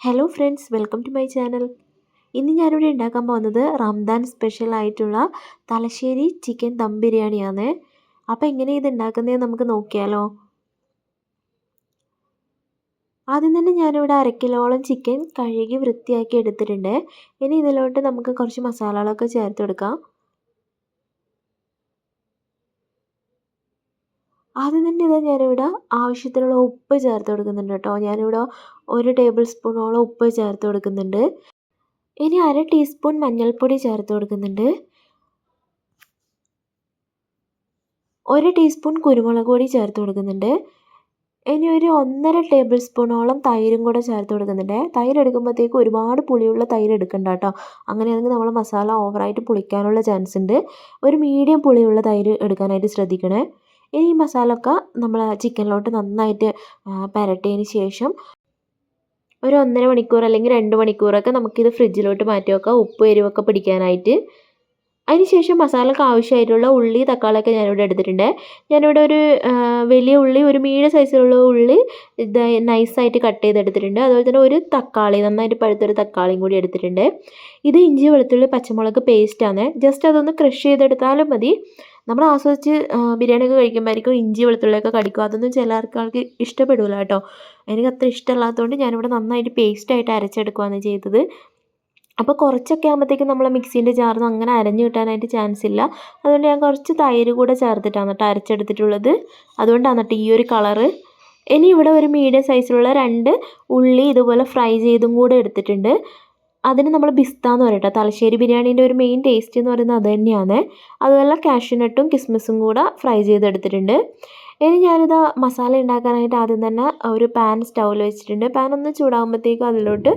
Hello friends welcome to my channel ഇന്ന് ഞാനിവിടെ ഉണ്ടാക്കാൻ പോകുന്നത് റംദാൻ സ്പെഷ്യൽ ആയിട്ടുള്ള തലശ്ശേരി ചിക്കൻ ദം ബിരിയാണിയാണ്. അപ്പോൾ എങ്ങനെ ഇത് ഉണ്ടാക്കുന്നത് നമുക്ക് നോക്കിയാലോ. ആദ്യം തന്നെ ഞാനിവിടെ അരക്കിലോളം കിലോളം ചിക്കൻ കഴുകി വൃത്തിയാക്കി എടുത്തിട്ടുണ്ട്. ഇനി ഇതിലോട്ട് നമുക്ക് കുറച്ച് മസാലകളൊക്കെ ചേർത്ത് കൊടുക്കാം ആദ്യം തന്നെ ഇതാ ഞാനിവിടെ ആവശ്യത്തിനുള്ള ഉപ്പ് ചേർത്ത് കൊടുക്കുന്നുണ്ട് കേട്ടോ. ഞാനിവിടെ ഒരു ടേബിൾ സ്പൂണോളം ഉപ്പ് ചേർത്ത് കൊടുക്കുന്നുണ്ട്. ഇനി അര ടീസ്പൂൺ മഞ്ഞൾപ്പൊടി ചേർത്ത് കൊടുക്കുന്നുണ്ട്. ഒരു ടീസ്പൂൺ കുരുമുളക് പൊടി ചേർത്ത് കൊടുക്കുന്നുണ്ട്. ഇനി ഒരു ഒന്നര ടേബിൾ സ്പൂണോളം തൈരും കൂടെ ചേർത്ത് കൊടുക്കുന്നുണ്ട്. തൈര് എടുക്കുമ്പോഴത്തേക്ക് ഒരുപാട് പുളിയുള്ള തൈര് എടുക്കണ്ട കേട്ടോ. അങ്ങനെയാണെങ്കിൽ നമ്മൾ മസാല ഓവറായിട്ട് പുളിക്കാനുള്ള ചാൻസ് ഉണ്ട്. ഒരു മീഡിയം പുളിയുള്ള തൈര് എടുക്കാനായിട്ട് ശ്രദ്ധിക്കണേ. ഇനി ഈ മസാല ഒക്കെ നമ്മൾ ചിക്കനിലോട്ട് നന്നായിട്ട് പരട്ടിയതിന് ശേഷം ഒരു ഒന്നര മണിക്കൂർ അല്ലെങ്കിൽ രണ്ട് മണിക്കൂറൊക്കെ നമുക്കിത് ഫ്രിഡ്ജിലോട്ട് മാറ്റി വെക്കാം ഉപ്പ് എരിവൊക്കെ പിടിക്കാനായിട്ട്. അതിനുശേഷം മസാലക്ക് ആവശ്യമായിട്ടുള്ള ഉള്ളി തക്കാളിയൊക്കെ ഞാനിവിടെ എടുത്തിട്ടുണ്ട്. ഞാനിവിടെ ഒരു വലിയ ഉള്ളി ഒരു മീഡിയം സൈസിലുള്ള ഉള്ളി ഇത് നൈസായിട്ട് കട്ട് ചെയ്തെടുത്തിട്ടുണ്ട്. അതുപോലെ തന്നെ ഒരു തക്കാളി നന്നായിട്ട് പഴുത്തൊരു തക്കാളിയും കൂടി എടുത്തിട്ടുണ്ട്. ഇത് ഇഞ്ചി വെളുത്തുള്ളി പച്ചമുളക് പേസ്റ്റാണ്. ജസ്റ്റ് അതൊന്ന് ക്രഷ് ചെയ്തെടുത്താലും മതി. നമ്മൾ ആസ്വദിച്ച് ബിരിയാണിയൊക്കെ കഴിക്കുമ്പോഴായിരിക്കും ഇഞ്ചി വെളുത്തുള്ളിയൊക്കെ കടിക്കും അതൊന്നും ചില ആൾക്കാർക്ക് ഇഷ്ടപ്പെടില്ല കേട്ടോ. എനിക്ക് അത്ര ഇഷ്ടമല്ലാത്തതുകൊണ്ട് ഞാനിവിടെ നന്നായിട്ട് പേസ്റ്റായിട്ട് അരച്ചെടുക്കുകയാണ് ചെയ്തത്. അപ്പോൾ കുറച്ചൊക്കെ ആകുമ്പോഴത്തേക്കും നമ്മൾ മിക്സീന്റെ ചാർന്ന് അങ്ങനെ അരഞ്ഞു കിട്ടാനായിട്ട് ചാൻസ് ഇല്ല. അതുകൊണ്ട് ഞാൻ കുറച്ച് തൈര് കൂടെ ചേർത്തിട്ടാണ് കേട്ടോ അരച്ചെടുത്തിട്ടുള്ളത്. അതുകൊണ്ടാണ് കേട്ടോ ഈ ഒരു കളറ് ഇനി ഇവിടെ ഒരു മീഡിയം സൈസിലുള്ള രണ്ട് ഉള്ളി ഇതുപോലെ ഫ്രൈ ചെയ്തും കൂടെ എടുത്തിട്ടുണ്ട്. അതിന് നമ്മൾ ബിസ്ത എന്ന് പറയട്ടോ തലശ്ശേരി ബിരിയാണീന്റെ ഒരു മെയിൻ ടേസ്റ്റ് എന്ന് പറയുന്നത് അത് തന്നെയാണ്. അതുപോലെ കാഷ്യൂനട്ടും കിസ്മിസും കൂടെ ഫ്രൈ ചെയ്തെടുത്തിട്ടുണ്ട്. ഇനി ഞാനിത് മസാല ഉണ്ടാക്കാനായിട്ട് ആദ്യം തന്നെ ഒരു പാൻ സ്റ്റൗവിൽ വെച്ചിട്ടുണ്ട്. പാൻ ഒന്ന് ചൂടാകുമ്പോഴത്തേക്കും അതിലോട്ട്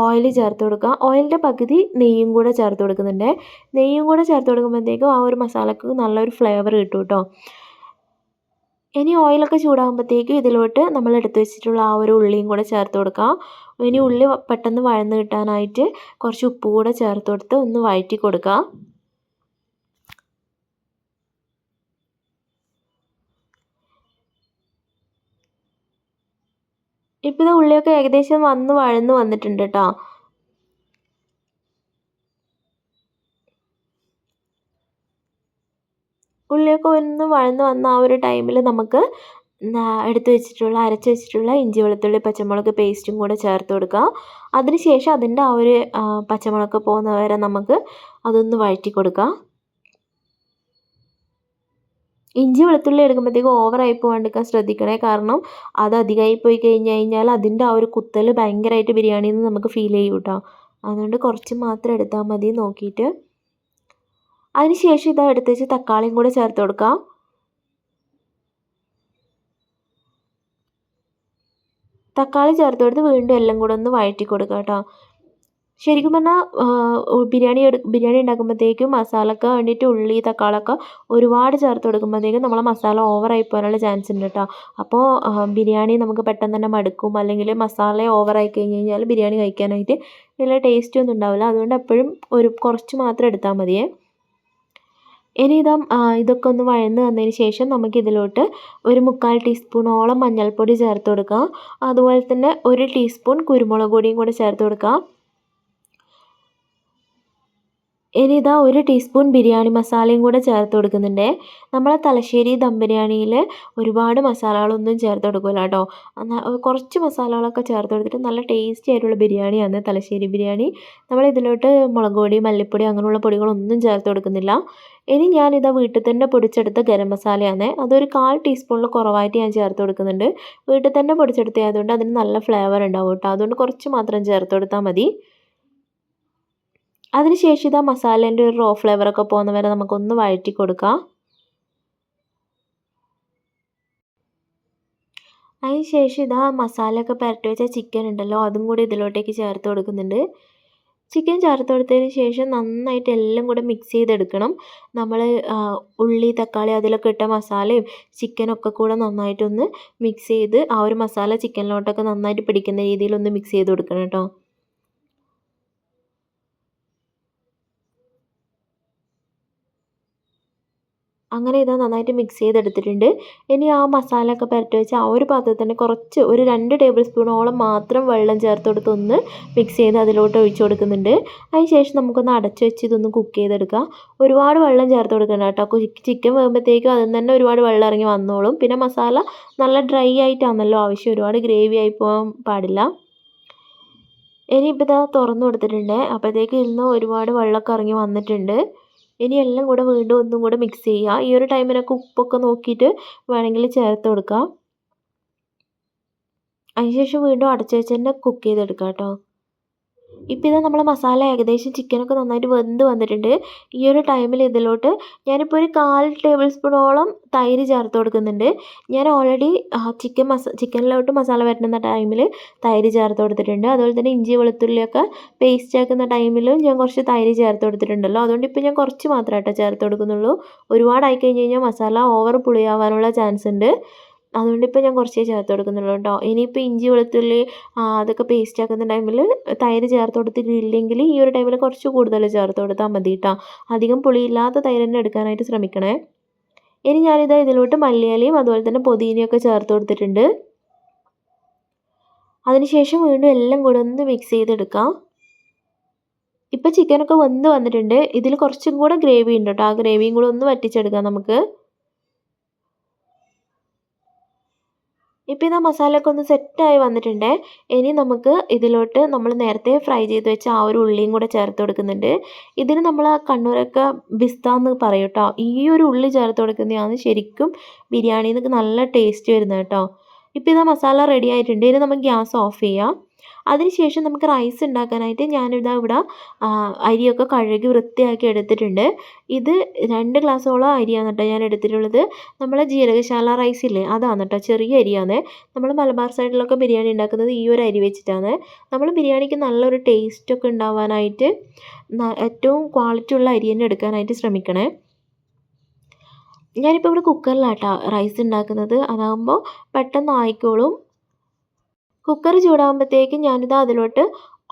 ഓയിൽ ചേർത്ത് കൊടുക്കുക ഓയിലിന്റെ പകുതി നെയ്യും കൂടെ ചേർത്ത് കൊടുക്കുന്നുണ്ട്. നെയ്യും കൂടെ ചേർത്ത് കൊടുക്കുമ്പോഴത്തേക്കും ആ ഒരു മസാലക്ക് നല്ലൊരു ഫ്ലേവർ കിട്ടും കേട്ടോ. ഇനി ഓയിലൊക്കെ ചൂടാകുമ്പോഴത്തേക്കും ഇതിലോട്ട് നമ്മൾ എടുത്ത് വെച്ചിട്ടുള്ള ആ ഒരു ഉള്ളിയും കൂടെ ചേർത്ത് കൊടുക്കാം. ഇനി ഉള്ളി പെട്ടെന്ന് വഴന്ന് കിട്ടാനായിട്ട് കുറച്ച് ഉപ്പ് കൂടെ ചേർത്ത് കൊടുത്ത് ഒന്ന് വഴറ്റി കൊടുക്കുക ഇപ്പോൾ ഇത് ഉള്ളിയൊക്കെ ഏകദേശം വന്ന് വഴന്ന് വന്നിട്ടുണ്ട് കേട്ടോ ഉള്ളിയൊക്കെ ഒന്ന് വഴന്ന് വന്ന ആ ഒരു ടൈമിൽ നമുക്ക് എടുത്ത് വെച്ചിട്ടുള്ള അരച്ച് വെച്ചിട്ടുള്ള ഇഞ്ചി വെളുത്തുള്ളി പച്ചമുളക് പേസ്റ്റും കൂടെ ചേർത്ത് കൊടുക്കുക. അതിനുശേഷം അതിന്റെ ആ ഒരു പച്ചമുളക് പോകുന്ന വരെ നമുക്ക് അതൊന്ന് വഴറ്റി കൊടുക്കുക. ഇഞ്ചി വെളുത്തുള്ളി എടുക്കുമ്പോഴത്തേക്കും ഓവറായി പോകാണ്ടിരിക്കാൻ ശ്രദ്ധിക്കണേ. കാരണം അത് അധികമായി പോയി കഴിഞ്ഞ് കഴിഞ്ഞാൽ അതിന്റെ ആ ഒരു കുത്തൽ ഭയങ്കരമായിട്ട് ബിരിയാണിയിൽ നിന്ന് നമുക്ക് ഫീൽ ചെയ്യും കേട്ടോ. അതുകൊണ്ട് കുറച്ച് മാത്രം എടുത്താൽ മതി നോക്കിയിട്ട്. അതിന് ശേഷം ഇതാ എടുത്ത് വെച്ച് തക്കാളിയും കൂടെ ചേർത്ത് കൊടുക്കാം തക്കാളി ചേർത്ത് കൊടുത്ത് വീണ്ടും എല്ലാം കൂടെ ഒന്ന് വഴറ്റി കൊടുക്കുക കേട്ടോ. ശരിക്കും പറഞ്ഞാൽ ബിരിയാണി ബിരിയാണി ഉണ്ടാക്കുമ്പോഴത്തേക്കും മസാലയ്ക്ക് വേണ്ടിയിട്ട് ഉള്ളി തക്കാളൊക്കെ ഒരുപാട് ചേർത്ത് കൊടുക്കുമ്പോഴത്തേക്കും നമ്മളെ മസാല ഓവറായി പോകാനുള്ള ചാൻസ് ഉണ്ട് കേട്ടോ. അപ്പോൾ ബിരിയാണി നമുക്ക് പെട്ടെന്ന് തന്നെ മടുക്കും. അല്ലെങ്കിൽ മസാല ഓവറായി കഴിഞ്ഞ് കഴിഞ്ഞാൽ ബിരിയാണി കഴിക്കാനായിട്ട് നല്ല ടേസ്റ്റ് ഒന്നും ഉണ്ടാവില്ല. അതുകൊണ്ട് എപ്പോഴും ഒരു കുറച്ച് മാത്രം എടുത്താൽ മതിയേ. ഇനി ഇതാ ഇതൊക്കെ ഒന്ന് വഴന്ന് വന്നതിന് ശേഷം നമുക്ക് ഇതിലോട്ട് ഒരു മുക്കാൽ ടീസ്പൂണോളം മഞ്ഞൾപ്പൊടി ചേർത്ത് കൊടുക്കാം. അതുപോലെ തന്നെ ഒരു ടീസ്പൂൺ കുരുമുളക് പൊടിയും കൂടെ ചേർത്ത് കൊടുക്കാം. ഇനി ഇതാ ഒരു ടീസ്പൂൺ ബിരിയാണി മസാലയും കൂടെ ചേർത്ത് കൊടുക്കുന്നുണ്ട്. നമ്മളെ തലശ്ശേരി ദം ബിരിയാണിയിൽ ഒരുപാട് മസാലകളൊന്നും ചേർത്ത് കൊടുക്കില്ല കേട്ടോ. കുറച്ച് മസാലകളൊക്കെ ചേർത്ത് കൊടുത്തിട്ട് നല്ല ടേസ്റ്റി ആയിട്ടുള്ള ബിരിയാണിയാണ് തലശ്ശേരി ബിരിയാണി. നമ്മൾ ഇതിലോട്ട് മുളക് പൊടി മല്ലിപ്പൊടി അങ്ങനെയുള്ള പൊടികളൊന്നും ചേർത്ത് കൊടുക്കുന്നില്ല. ഇനി ഞാനിതാ വീട്ടിൽ തന്നെ പൊടിച്ചെടുത്ത ഗരം മസാലയാണ്. അതൊരു കാൽ ടീസ്പൂണിൽ കുറവായിട്ട് ഞാൻ ചേർത്ത് കൊടുക്കുന്നുണ്ട്. വീട്ടിൽ തന്നെ പൊടിച്ചെടുത്തതുകൊണ്ട് അതിന് നല്ല ഫ്ലേവർ ഉണ്ടാവും കേട്ടോ. അതുകൊണ്ട് കുറച്ച് മാത്രം ചേർത്ത് കൊടുത്താൽ മതി. അതിനുശേഷം ഇതാ മസാലേന്റെ ഒരു റോ ഫ്ലേവറൊക്കെ പോകുന്ന വരെ നമുക്കൊന്ന് വഴറ്റി കൊടുക്കാം. അതിനുശേഷം ഇതാ മസാലയൊക്കെ പുരട്ടി വെച്ച ചിക്കൻ ഉണ്ടല്ലോ അതും കൂടി ഇതിലോട്ടേക്ക് ചേർത്ത് കൊടുക്കുന്നുണ്ട്. ചിക്കൻ ചേർത്ത് കൊടുത്തതിന് ശേഷം നന്നായിട്ട് എല്ലാം കൂടെ മിക്സ് ചെയ്തെടുക്കണം. നമ്മൾ ഉള്ളി തക്കാളി അതിലൊക്കെ ഇട്ട മസാലയും ചിക്കനൊക്കെ കൂടെ നന്നായിട്ടൊന്ന് മിക്സ് ചെയ്ത് ആ ഒരു മസാല ചിക്കനിലോട്ടൊക്കെ നന്നായിട്ട് പിടിക്കുന്ന രീതിയിൽ ഒന്ന് മിക്സ് ചെയ്ത് കൊടുക്കണം കേട്ടോ. അങ്ങനെ ഇത് നന്നായിട്ട് മിക്സ് ചെയ്തെടുത്തിട്ടുണ്ട്. ഇനി ആ മസാല ഒക്കെ പുരട്ടി വെച്ച് ആ ഒരു പാത്രത്തിൽ തന്നെ കുറച്ച് ഒരു രണ്ട് ടേബിൾ സ്പൂണോളം മാത്രം വെള്ളം ചേർത്ത് കൊടുത്ത് ഒന്ന് മിക്സ് ചെയ്ത് അതിലോട്ട് ഒഴിച്ചു കൊടുക്കുന്നുണ്ട്. അതിന് ശേഷം നമുക്കൊന്ന് അടച്ചു വെച്ച് ഇതൊന്ന് കുക്ക് ചെയ്തെടുക്കാം. ഒരുപാട് വെള്ളം ചേർത്ത് കൊടുക്കണ്ട കേട്ടോ. ചിക്കൻ വേകുമ്പോഴത്തേക്കും അതിൽ തന്നെ ഒരുപാട് വെള്ളം ഇറങ്ങി വന്നോളും. പിന്നെ മസാല നല്ല ഡ്രൈ ആയിട്ടാണല്ലോ. ആവശ്യം ഒരുപാട് ഗ്രേവി ആയി പോകാൻ പാടില്ല. ഇനിയിപ്പോൾ ഇതാ തുറന്നു കൊടുത്തിട്ടുണ്ട്. അപ്പോഴത്തേക്ക് ഇന്ന് ഒരുപാട് വെള്ളമൊക്കെ ഇറങ്ങി വന്നിട്ടുണ്ട്. ഇനി എല്ലാം കൂടെ വീണ്ടും ഒന്നും കൂടെ മിക്സ് ചെയ്യുക. ഈ ഒരു ടൈമിനൊക്കെ ഉപ്പൊക്കെ നോക്കിയിട്ട് വേണമെങ്കിൽ ചേർത്ത് കൊടുക്കാം. അതിനുശേഷം വീണ്ടും അടച്ചു വെച്ച് തന്നെ കുക്ക് ചെയ്തെടുക്കാം കേട്ടോ. ഇപ്പോൾ ഇത് നമ്മളെ മസാല ഏകദേശം ചിക്കനൊക്കെ നന്നായിട്ട് വെന്ത് വന്നിട്ടുണ്ട്. ഈ ഒരു ടൈമിൽ ഇതിലോട്ട് ഞാനിപ്പോൾ ഒരു കാൽ ടേബിൾ സ്പൂണോളം തൈര് ചേർത്ത് കൊടുക്കുന്നുണ്ട്. ഞാൻ ഓൾറെഡി ചിക്കൻ മസ ചിക്കനിലോട്ട് മസാല വരുന്ന ടൈമിൽ തൈര് ചേർത്ത് കൊടുത്തിട്ടുണ്ട്. അതുപോലെ തന്നെ ഇഞ്ചി വെളുത്തുള്ളിയൊക്കെ പേസ്റ്റ് ആക്കുന്ന ടൈമിലും ഞാൻ കുറച്ച് തൈര് ചേർത്ത് കൊടുത്തിട്ടുണ്ടല്ലോ. അതുകൊണ്ട് ഇപ്പോൾ ഞാൻ കുറച്ച് മാത്രമായിട്ടോ ചേർത്ത് കൊടുക്കുന്നുള്ളൂ. ഒരുപാടായി കഴിഞ്ഞ് കഴിഞ്ഞാൽ മസാല ഓവർ പുളിയാവാനുള്ള ചാൻസ് ഉണ്ട്. അതുകൊണ്ട് ഇപ്പോൾ ഞാൻ കുറച്ചേ ചേർത്ത് കൊടുക്കുന്നുള്ളൂ കേട്ടോ. ഇനിയിപ്പോൾ ഇഞ്ചി വെളുത്തുള്ളി അതൊക്കെ പേസ്റ്റ് ആക്കുന്ന ടൈമിൽ തൈര് ചേർത്ത് കൊടുത്തിട്ടില്ലെങ്കിൽ ഈ ഒരു ടൈമിൽ കുറച്ച് കൂടുതൽ ചേർത്ത് കൊടുത്താൽ മതി കേട്ടോ. അധികം പുളിയില്ലാത്ത തൈര് തന്നെ എടുക്കാനായിട്ട് ശ്രമിക്കണേ. ഇനി ഞാനിതാ ഇതിലോട്ട് മല്ലിയിലയും അതുപോലെ തന്നെ പുതിനയൊക്കെ ചേർത്ത് കൊടുത്തിട്ടുണ്ട്. അതിനുശേഷം വീണ്ടും എല്ലാം കൂടെ ഒന്ന് മിക്സ് ചെയ്തെടുക്കാം. ഇപ്പോൾ ചിക്കനൊക്കെ വന്ന് വന്നിട്ടുണ്ട്. ഇതിൽ കുറച്ചും കൂടെ ഗ്രേവി ഉണ്ട് കേട്ടോ. ആ ഗ്രേവിയും കൂടെ ഒന്ന് വറ്റിച്ചെടുക്കാം നമുക്ക്. ഇപ്പോൾ ഇതാ മസാലയൊക്കെ ഒന്ന് സെറ്റായി വന്നിട്ടുണ്ട്. ഇനി നമുക്ക് ഇതിലോട്ട് നമ്മൾ നേരത്തെ ഫ്രൈ ചെയ്ത് വെച്ച ആ ഒരു ഉള്ളിയും കൂടെ ചേർത്ത് കൊടുക്കുന്നുണ്ട്. ഇതിന് നമ്മൾ കണ്ണൂരൊക്കെ ബിസ്ത എന്ന് പറയും കേട്ടോ. ഈ ഒരു ഉള്ളി ചേർത്ത് കൊടുക്കുന്നതാണ് ശരിക്കും ബിരിയാണിന്ന് നല്ല ടേസ്റ്റ് വരുന്നത് കേട്ടോ. ഇപ്പോൾ ഇതാ മസാല റെഡി ആയിട്ടുണ്ട്. ഇനി നമുക്ക് ഗ്യാസ് ഓഫ് ചെയ്യാം. അതിനുശേഷം നമുക്ക് റൈസ് ഉണ്ടാക്കാനായിട്ട് ഞാനിതാ ഇവിടെ അരിയൊക്കെ കഴുകി വൃത്തിയാക്കി എടുത്തിട്ടുണ്ട്. ഇത് രണ്ട് ഗ്ലാസ്സോളം അരിയാണ് കേട്ടോ ഞാൻ എടുത്തിട്ടുള്ളത്. നമ്മളെ ജീരകശാല റൈസ് ഇല്ലേ അതാണ് കേട്ടോ ചെറിയ അരിയാണ്. നമ്മൾ മലബാർ സൈഡിലൊക്കെ ബിരിയാണി ഉണ്ടാക്കുന്നത് ഈ ഒരു അരി വെച്ചിട്ടാണ്. നമ്മൾ ബിരിയാണിക്ക് നല്ലൊരു ടേസ്റ്റൊക്കെ ഉണ്ടാവാനായിട്ട് ഏറ്റവും ക്വാളിറ്റി ഉള്ള അരി തന്നെ എടുക്കാനായിട്ട് ശ്രമിക്കണേ. ഞാനിപ്പോൾ ഇവിടെ കുക്കറിലാട്ടോ റൈസ് ഉണ്ടാക്കുന്നത്. അതാകുമ്പോൾ പെട്ടെന്ന് ആയിക്കോളും കുക്കർ ചൂടാകുമ്പോഴത്തേക്കും ഞാനിത് അതിലോട്ട്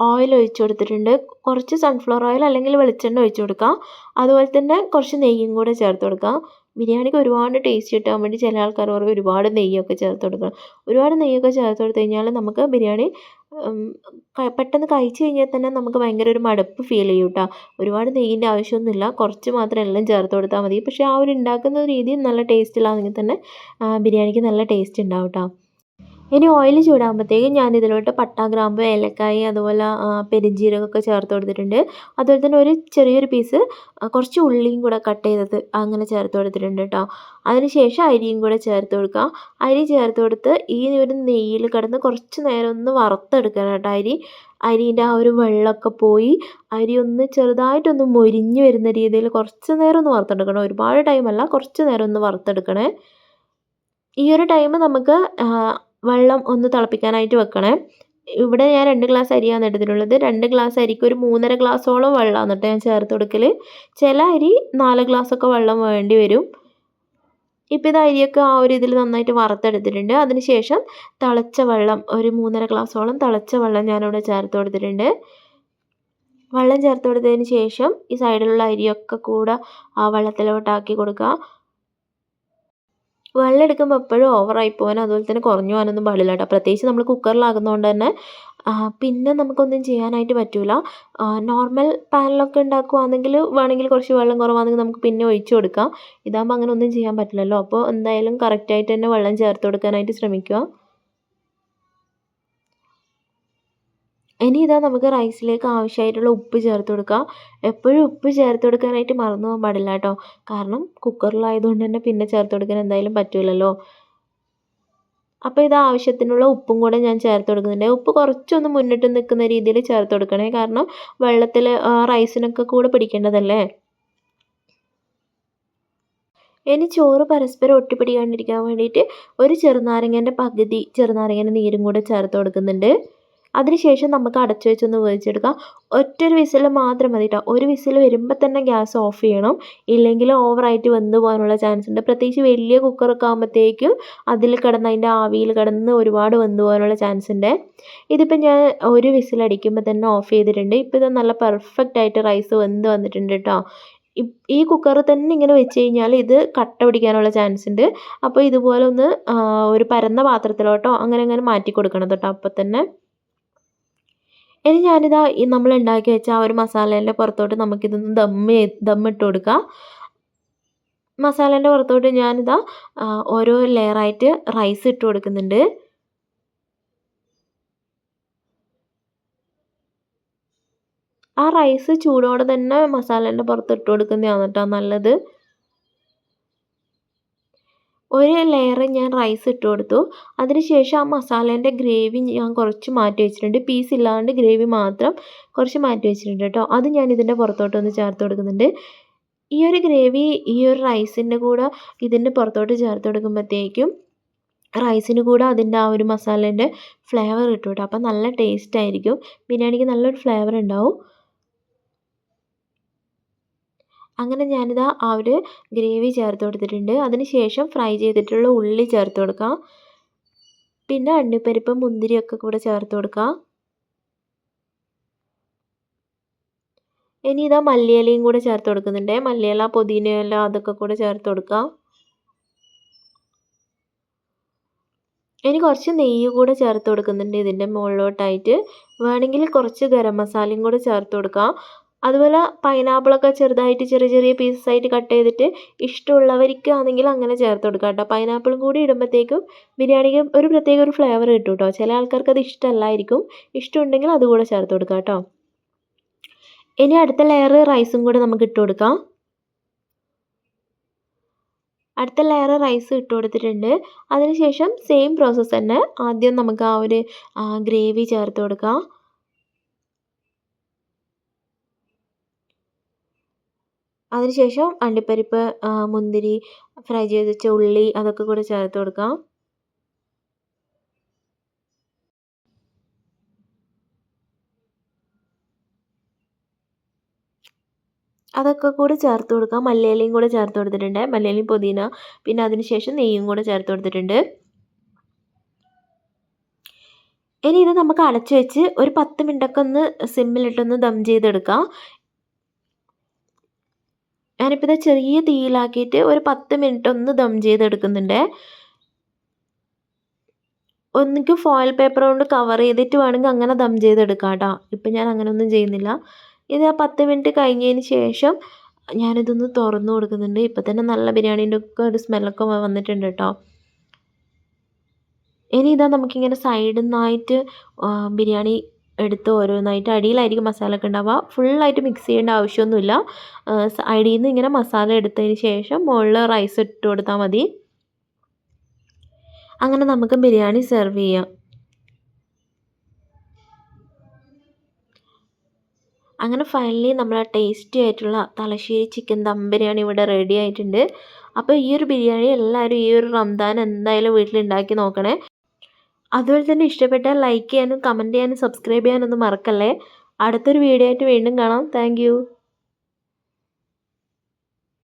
ഓയിൽ ഒഴിച്ചു കൊടുത്തിട്ടുണ്ട്. കുറച്ച് സൺഫ്ലവർ ഓയിൽ അല്ലെങ്കിൽ വെളിച്ചെണ്ണ ഒഴിച്ചു കൊടുക്കാം. അതുപോലെ തന്നെ കുറച്ച് നെയ്യും കൂടെ ചേർത്ത് കൊടുക്കാം. ബിരിയാണിക്ക് ഒരുപാട് ടേസ്റ്റ് കിട്ടാൻ വേണ്ടി ചില ആൾക്കാർ പറയും ഒരുപാട് നെയ്യൊക്കെ ചേർത്ത് കൊടുക്കണം. ഒരുപാട് നെയ്യൊക്കെ ചേർത്ത് കൊടുത്തു കഴിഞ്ഞാൽ നമുക്ക് ബിരിയാണി പെട്ടെന്ന് കഴിച്ചു കഴിഞ്ഞാൽ തന്നെ നമുക്ക് ഭയങ്കര ഒരു മടുപ്പ് ഫീൽ ചെയ്യും കേട്ടോ ഒരുപാട് നെയ്യിന്റെ ആവശ്യമൊന്നുമില്ല. കുറച്ച് മാത്രം എല്ലാം ചേർത്ത് കൊടുത്താൽ മതി. പക്ഷേ ആ ഒരു ഉണ്ടാക്കുന്ന രീതി നല്ല ടേസ്റ്റിലാണെങ്കിൽ തന്നെ ബിരിയാണിക്ക് നല്ല ടേസ്റ്റ് ഉണ്ടാവും കേട്ടോ ഇനി ഓയിൽ ചൂടാകുമ്പോഴത്തേക്കും ഞാൻ ഇതിലോട്ട് പട്ട ഗ്രാമ്പ് ഏലക്കായ അതുപോലെ പെരിഞ്ചീരകമൊക്കെ ചേർത്ത് കൊടുത്തിട്ടുണ്ട്. അതുപോലെ തന്നെ ഒരു ചെറിയൊരു പീസ് കുറച്ച് ഉള്ളിയും കൂടെ കട്ട് ചെയ്തത് അങ്ങനെ ചേർത്ത് കൊടുത്തിട്ടുണ്ട് കേട്ടോ അതിനുശേഷം അരിയും കൂടെ ചേർത്ത് കൊടുക്കുക. അരി ചേർത്ത് കൊടുത്ത് ഈ ഒരു നെയ്യിൽ കിടന്ന് കുറച്ച് നേരം ഒന്ന് വറുത്തെടുക്കണം കേട്ടോ അരി. അരീന്റെ ആ ഒരു വെള്ളമൊക്കെ പോയി അരി ഒന്ന് ചെറുതായിട്ടൊന്ന് മൊരിഞ്ഞു വരുന്ന രീതിയിൽ കുറച്ച് നേരം ഒന്ന് വറുത്തെടുക്കണം. ഒരുപാട് ടൈമല്ല കുറച്ച് നേരം ഒന്ന് വറുത്തെടുക്കണേ. ഈ ഒരു ടൈം നമുക്ക് വെള്ളം ഒന്ന് തിളപ്പിക്കാനായിട്ട് വെക്കണേ. ഇവിടെ ഞാൻ രണ്ട് ഗ്ലാസ് അരിയാണ് എടുത്തിട്ടുള്ളത്. രണ്ട് ഗ്ലാസ് അരിക്ക് ഒരു മൂന്നര ഗ്ലാസോളം വെള്ളമാണ് കേട്ടോ ഞാൻ ചേർത്ത് കൊടുക്കൽ ചില അരി നാല് ഗ്ലാസ്സൊക്കെ വെള്ളം വേണ്ടി വരും. ഇപ്പം ഇത് അരിയൊക്കെ ആ ഒരു ഇതിൽ നന്നായിട്ട് വറുത്തെടുത്തിട്ടുണ്ട്. അതിനുശേഷം തിളച്ച വെള്ളം ഒരു മൂന്നര ഗ്ലാസ്സോളം തിളച്ച വെള്ളം ഞാനിവിടെ ചേർത്ത് കൊടുത്തിട്ടുണ്ട്. വെള്ളം ചേർത്ത് കൊടുത്തതിന് ശേഷം ഈ സൈഡിലുള്ള അരിയൊക്കെ കൂടെ ആ വെള്ളത്തിലോട്ടാക്കി കൊടുക്കുക. വെള്ളം എടുക്കുമ്പോൾ എപ്പോഴും ഓവറായി പോകാനും അതുപോലെ തന്നെ കുറഞ്ഞു പോകാനൊന്നും പാടില്ല കേട്ടോ. പ്രത്യേകിച്ച് നമ്മൾ കുക്കറിലാകുന്നതുകൊണ്ട് തന്നെ പിന്നെ നമുക്കൊന്നും ചെയ്യാനായിട്ട് പറ്റില്ല നോർമൽ പാനിലൊക്കെ ഉണ്ടാക്കുകയാണെങ്കിൽ വേണമെങ്കിൽ കുറച്ച് വെള്ളം കുറവാണെങ്കിൽ നമുക്ക് പിന്നെ ഒഴിച്ചു കൊടുക്കാം. ഇതാകുമ്പോൾ അങ്ങനെ ഒന്നും ചെയ്യാൻ പറ്റില്ലല്ലോ. അപ്പോൾ എന്തായാലും കറക്റ്റായിട്ട് തന്നെ വെള്ളം ചേർത്ത് കൊടുക്കാനായിട്ട് ശ്രമിക്കുക. ഇനി ഇതാ നമുക്ക് റൈസിലേക്ക് ആവശ്യമായിട്ടുള്ള ഉപ്പ് ചേർത്ത് കൊടുക്കാം. എപ്പോഴും ഉപ്പ് ചേർത്ത് കൊടുക്കാനായിട്ട് മറന്നു പോകാൻ പാടില്ല കേട്ടോ. കാരണം കുക്കറിലായതുകൊണ്ട് തന്നെ പിന്നെ ചേർത്ത് കൊടുക്കാൻ എന്തായാലും പറ്റില്ലല്ലോ അപ്പോൾ ഇത് ആവശ്യത്തിനുള്ള ഉപ്പും കൂടെ ഞാൻ ചേർത്ത് കൊടുക്കുന്നുണ്ട്. ഉപ്പ് കുറച്ചൊന്ന് മുന്നിട്ട് നിൽക്കുന്ന രീതിയിൽ ചേർത്ത് കൊടുക്കണേ. കാരണം വെള്ളത്തിൽ റൈസിനൊക്കെ കൂടെ പിടിക്കേണ്ടതല്ലേ? ഇനി ചോറ് പരസ്പരം ഒട്ടിപ്പിടിക്കാണ്ടിരിക്കാൻ വേണ്ടിയിട്ട് ഒരു ചെറുനാരങ്ങേന്റെ പകുതി ചെറുനാരങ്ങേന്റെ നീരും കൂടെ ചേർത്ത് കൊടുക്കുന്നുണ്ട്. അതിനുശേഷം നമുക്ക് അടച്ചു വെച്ചൊന്ന് വേവിച്ചെടുക്കാം. ഒറ്റൊരു വിസിൽ മാത്രം മതി കേട്ടോ ഒരു വിസിൽ വരുമ്പോൾ തന്നെ ഗ്യാസ് ഓഫ് ചെയ്യണം. ഇല്ലെങ്കിൽ ഓവറായിട്ട് വെന്ത് പോകാനുള്ള ചാൻസ് ഉണ്ട്. പ്രത്യേകിച്ച് വലിയ കുക്കറൊക്കെ ആകുമ്പോഴത്തേക്കും അതിൽ കിടന്ന് അതിന്റെ ആവിയിൽ കിടന്ന് ഒരുപാട് വെന്ത് പോകാനുള്ള ചാൻസ് ഉണ്ട്. ഇതിപ്പോൾ ഞാൻ ഒരു വിസിൽ അടിക്കുമ്പോൾ തന്നെ ഓഫ് ചെയ്തിട്ടുണ്ട്. ഇപ്പോൾ ഇത് നല്ല പെർഫെക്റ്റ് ആയിട്ട് റൈസ് വെന്ത് വന്നിട്ടുണ്ട് കേട്ടോ ഈ കുക്കർ തന്നെ ഇങ്ങനെ വെച്ച് കഴിഞ്ഞാൽ ഇത് കട്ട പിടിക്കാനുള്ള ചാൻസ് ഉണ്ട്. അപ്പോൾ ഇതുപോലെ ഒന്ന് ഒരു പരന്ന പാത്രത്തിലോട്ടോ അങ്ങനെ അങ്ങനെ മാറ്റി കൊടുക്കണം കേട്ടോ അപ്പോൾ തന്നെ. ഇനി ഞാനിതാ ഈ നമ്മൾ ഉണ്ടാക്കി വെച്ച ആ ഒരു മസാലേന്റെ പുറത്തോട്ട് നമുക്കിതൊന്ന് ദമ്മ് ദമ്മിട്ട് കൊടുക്കാം. മസാലേന്റെ പുറത്തോട്ട് ഞാനിതാ ഓരോ ലെയറായിട്ട് റൈസ് ഇട്ട് കൊടുക്കുന്നുണ്ട്. ആ റൈസ് ചൂടോടെ തന്നെ മസാലേന്റെ പുറത്ത് ഇട്ട് കൊടുക്കുന്നതാണ് കേട്ടോ നല്ലത്. ഒരു ലെയർ ഞാൻ റൈസ് ഇട്ട് കൊടുത്തു. അതിനുശേഷം ആ മസാലേന്റെ ഗ്രേവി ഞാൻ കുറച്ച് മാറ്റി വെച്ചിട്ടുണ്ട്. പീസ് ഇല്ലാണ്ട് ഗ്രേവി മാത്രം കുറച്ച് മാറ്റി വെച്ചിട്ടുണ്ട് കേട്ടോ. അത് ഞാൻ ഇതിന്റെ പുറത്തോട്ട് ഒന്ന് ചേർത്ത് കൊടുക്കുന്നുണ്ട്. ഈ ഒരു ഗ്രേവി ഈ ഒരു റൈസിന്റെ കൂടെ ഇതിന്റെ പുറത്തോട്ട് ചേർത്ത് കൊടുക്കുമ്പോഴത്തേക്കും റൈസിന് കൂടെ അതിന്റെ ആ ഒരു മസാലേന്റെ ഫ്ലേവർ കിട്ടും കേട്ടോ അപ്പം നല്ല ടേസ്റ്റ് ആയിരിക്കും. ബിരിയാണിക്ക് നല്ലൊരു ഫ്ലേവർ ഉണ്ടാവും. അങ്ങനെ ഞാനിതാ ആ ഒരു ഗ്രേവി ചേർത്ത് കൊടുത്തിട്ടുണ്ട്. അതിന് ശേഷം ഫ്രൈ ചെയ്തിട്ടുള്ള ഉള്ളി ചേർത്ത് കൊടുക്കാം. പിന്നെ അണ്ടിപ്പരിപ്പ് മുന്തിരിയൊക്കെ കൂടെ ചേർത്ത് കൊടുക്കാം. ഇനി ഇതാ മല്ലിയിലയും കൂടെ ചേർത്ത് കൊടുക്കുന്നുണ്ട്. മല്ലിയില പുതിനയില അതൊക്കെ കൂടെ ചേർത്ത് കൊടുക്കാം. ഇനി കുറച്ച് നെയ്യ് കൂടെ ചേർത്ത് കൊടുക്കുന്നുണ്ട് ഇതിന്റെ മുകളിലോട്ടായിട്ട്. വേണമെങ്കിൽ കുറച്ച് ഗരം മസാലയും കൂടെ ചേർത്ത് കൊടുക്കാം. അതുപോലെ പൈനാപ്പിളൊക്കെ ചെറുതായിട്ട് ചെറിയ ചെറിയ പീസസ് ആയിട്ട് കട്ട് ചെയ്തിട്ട് ഇഷ്ടമുള്ളവർക്ക് ആണെങ്കിൽ അങ്ങനെ ചേർത്ത് കൊടുക്കാം കേട്ടോ. പൈനാപ്പിളും കൂടി ഇടുമ്പോഴത്തേക്കും ബിരിയാണിക്ക് ഒരു പ്രത്യേക ഒരു ഫ്ലേവർ കിട്ടും കേട്ടോ. ചില ആൾക്കാർക്ക് അത് ഇഷ്ടമല്ലായിരിക്കും. ഇഷ്ടമുണ്ടെങ്കിൽ അതുകൂടെ ചേർത്ത് കൊടുക്കാം കേട്ടോ. ഇനി അടുത്ത ലെയർ റൈസും കൂടെ നമുക്ക് ഇട്ട് കൊടുക്കാം. അടുത്ത ലെയർ റൈസ് ഇട്ട് കൊടുത്തിട്ടുണ്ട്. അതിനുശേഷം സെയിം പ്രോസസ്സ് തന്നെ ആദ്യം നമുക്ക് ആ ഒരു ഗ്രേവി ചേർത്ത് കൊടുക്കാം. അതിനുശേഷം അണ്ടിപ്പരിപ്പ് മുന്തിരി ഫ്രൈ ചെയ്ത് വെച്ച ഉള്ളി അതൊക്കെ കൂടെ ചേർത്ത് കൊടുക്കാം. അതൊക്കെ കൂടി ചേർത്ത് കൊടുക്കാം. മല്ലിയിലയും കൂടെ ചേർത്ത് കൊടുത്തിട്ടുണ്ട്. മല്ലിയിലയും പുതിന പിന്നെ അതിനുശേഷം നെയ്യും കൂടെ ചേർത്ത് കൊടുത്തിട്ടുണ്ട്. ഇനി ഇത് നമുക്ക് അടച്ചു വെച്ച് ഒരു പത്ത് മിനിറ്റൊക്കെ ഒന്ന് സിമ്മിലിട്ടൊന്ന് ദം ചെയ്തെടുക്കാം. ഞാനിപ്പോൾ ഇത് ചെറിയ തീയിലാക്കിയിട്ട് ഒരു പത്ത് മിനിറ്റ് ഒന്ന് ദം ചെയ്തെടുക്കുന്നുണ്ട്. ഒന്നിക്ക് ഫോയിൽ പേപ്പർ കൊണ്ട് കവർ ചെയ്തിട്ട് വേണമെങ്കിൽ അങ്ങനെ ദം ചെയ്തെടുക്കാം കേട്ടോ. ഇപ്പം ഞാൻ അങ്ങനെയൊന്നും ചെയ്യുന്നില്ല. ഇത് ആ പത്ത് മിനിറ്റ് കഴിഞ്ഞതിന് ശേഷം ഞാനിതൊന്ന് തുറന്നു കൊടുക്കുന്നുണ്ട്. ഇപ്പം തന്നെ നല്ല ബിരിയാണീന്റെ ഒക്കെ ഒരു സ്മെല്ലൊക്കെ വന്നിട്ടുണ്ട് കേട്ടോ. ഇനി ഇതാ നമുക്കിങ്ങനെ സൈഡിൽ നിന്നായിട്ട് ബിരിയാണി എടുത്ത് ഓരോന്നായിട്ട് അടിയിലായിരിക്കും മസാല ഒക്കെ ഉണ്ടാവുക. ഫുള്ളായിട്ട് മിക്സ് ചെയ്യേണ്ട ആവശ്യമൊന്നുമില്ല. അടിയിൽ നിന്ന് ഇങ്ങനെ മസാല എടുത്തതിന് ശേഷം മുകളിൽ റൈസ് ഇട്ട് കൊടുത്താൽ മതി. അങ്ങനെ നമുക്ക് ബിരിയാണി സെർവ് ചെയ്യാം. അങ്ങനെ ഫൈനലി നമ്മൾ ടേസ്റ്റി ആയിട്ടുള്ള തലശ്ശേരി ചിക്കൻ ദം ബിരിയാണി ഇവിടെ റെഡി ആയിട്ടുണ്ട്. അപ്പോൾ ഈ ഒരു ബിരിയാണി എല്ലാവരും ഈ ഒരു റംദാൻ എന്തായാലും വീട്ടിൽ ഉണ്ടാക്കി നോക്കണേ. അതുപോലെ തന്നെ ഇഷ്ടപ്പെട്ടാൽ ലൈക്ക് ചെയ്യാനും കമന്റ് ചെയ്യാനും സബ്സ്ക്രൈബ് ചെയ്യാനൊന്നും മറക്കല്ലേ. അടുത്തൊരു വീഡിയോ ആയിട്ട് വീണ്ടും കാണാം. താങ്ക്